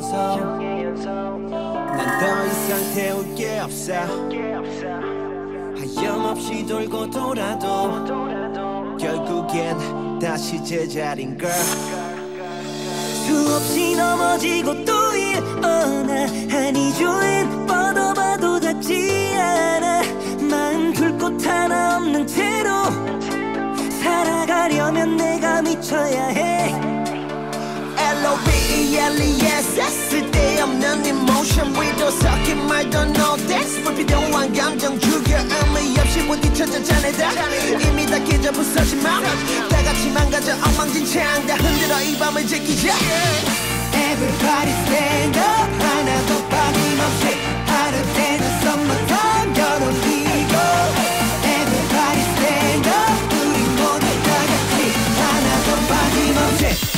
난 더 이상 태울 게 없어. 하염없이 돌고 돌아도 결국엔 다시 제자린 걸. 수없이 넘어지고 또 일어나 한이 조엔 뻗어봐도 닿지 않아. 마음 둘곳 하나 없는 채로 살아가려면 내가 미쳐야 해 L-O-V-E-L-E-S 쓸데없는 emotion 위도 섞인 말도 no thanks 불필요한 감정 죽여 의미 없이 부딪혀져 자네다 이미 다 깨져 부서진 맘다 같이 망가져 엉망진창 다 흔들어 이 밤을 지키자. Everybody stand up. 하나도 빠짐없이 하루때는 summertime 여름이고. Everybody stand up. 우리 모두 다 같이 하나도 빠짐없이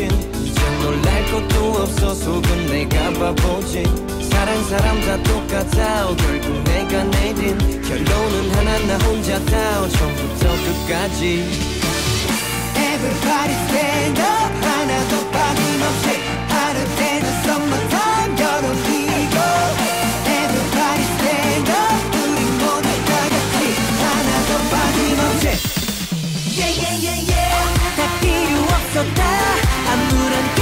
대신. 이제 놀랄 것도 없어 속은 내가 바보지. 사랑 사람 다 똑같아 결국 내가 내린. 결론은 하나 나 혼자 다 처음부터 끝까지. Everybody stand up. 하나도 빠짐없이. 하루 되는 summertime 여름이 Yeah, yeah, yeah, yeah. 다 필요 있었다. 아무런